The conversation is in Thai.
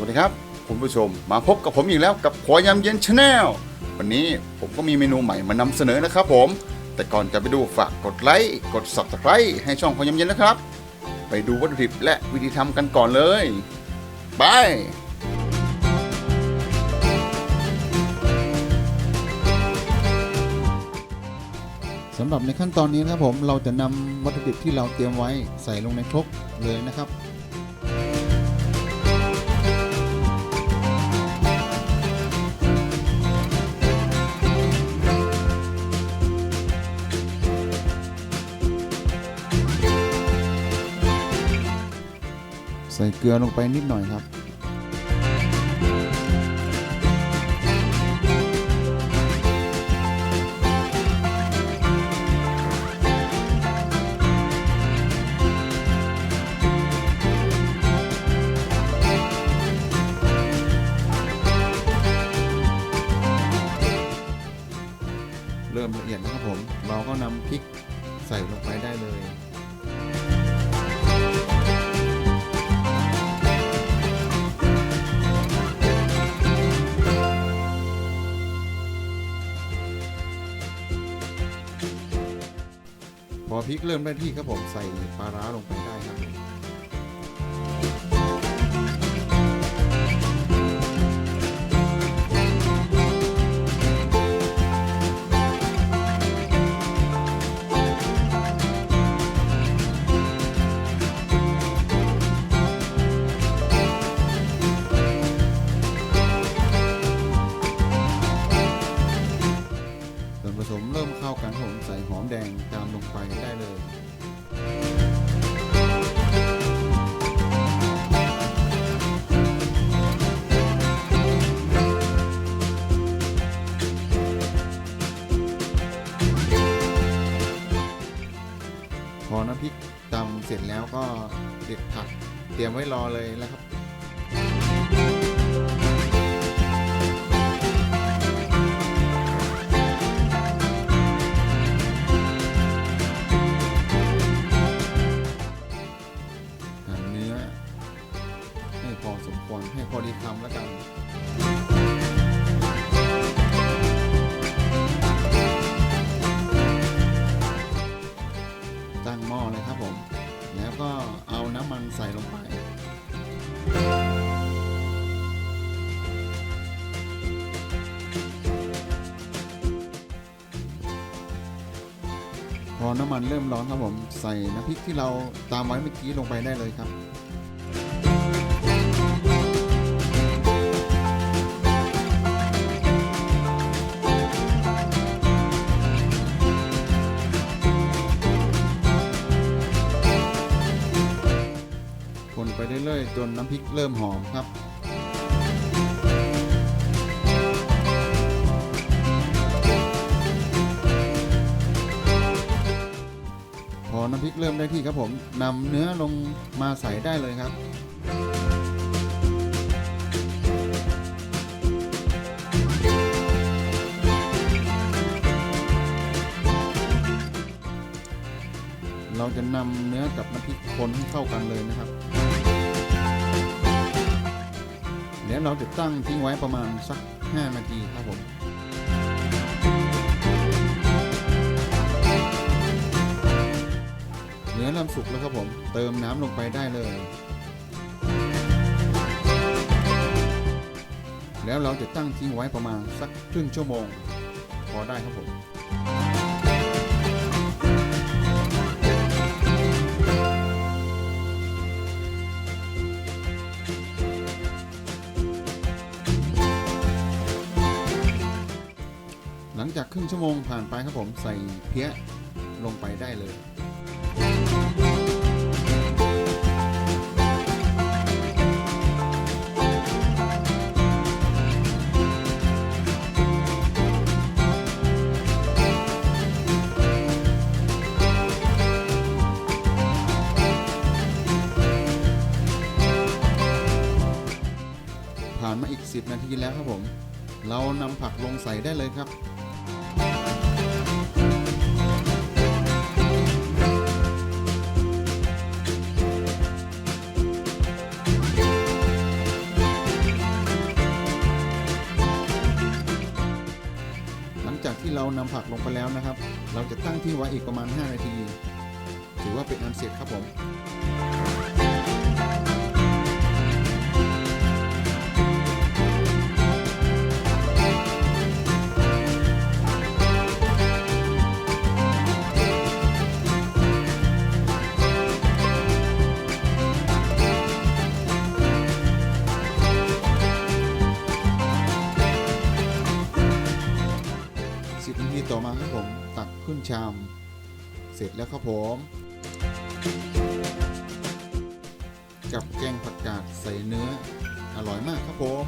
วัสดีครับคุณผู้ชมมาพบกับผมอีกแล้วกับขอยำเย็นชาแนลวันนี้ผมก็มีเมนูใหม่มานำเสนอนะครับผม แต่ก่อนจะไปดูฝากกดไลค์กด subscribe ให้ช่องขอยำเย็นนะครับ ไปดูวัตถุดิบและวิธีทำกันก่อนเลย ไปสำหรับในขั้นตอนนี้นะครับผมเราจะนำวัตถุดิบที่เราเตรียมไว้ใส่ลงในครกเลยนะครับ ส่เกลือลงไปนิดหน่อยครับ เริ่มละเอียดนะครับผม เราก็นำพริกใส่ลงไปได้เลย พอพริกเริ่มได้ที่ครับผมใส่ปลาร้าลงไปได้ครับ พอน้ำพริกตำเสร็จแล้วก็เด็ดผักเตรียมไว้รอเลยแล้วครับหั่นเนื้อให้พอสมควรให้พอดีคำแล้วกัน ครับผม แล้วก็เอาน้ำมันใส่ลงไป พอน้ำมันเริ่มร้อนครับผม ใส่น้ำพริกที่เราตามไว้เมื่อกี้ลงไปได้เลยครับ น้ำพริกเริ่มหอมครับ พอน้ำพริกเริ่มได้ที่ครับผมนำเนื้อลงมาใส่ได้เลยครับเราจะนำเนื้อกับน้ำพริกคนให้เข้ากันเลยนะครับ แล้วเราจะตั้งทิ้งไว้ประมาณสัก 5 นาทีครับผมเนื้อเริ่มสุกแล้วครับผม เติมน้ำลงไปได้เลย แล้วเราจะตั้งทิ้งไว้ประมาณสักครึ่งชั่วโมง พอได้ครับผม จากครึ่งชั่วโมงผ่านไปครับผมใส่เพี้ยลงไปได้เลยผ่านมาอีก 10 นาทีแล้วครับผม เรานำผักลงใส่ได้เลยครับ นำผักลงไปแล้วนะครับ เราจะตั้งที่ไว้อีกประมาณ 5 นาที ถือว่าเป็นอันเสร็จครับผมำเสร็จแล้วครับผม กับแกงผักกาดใส่เนื้ออร่อยมากครับผม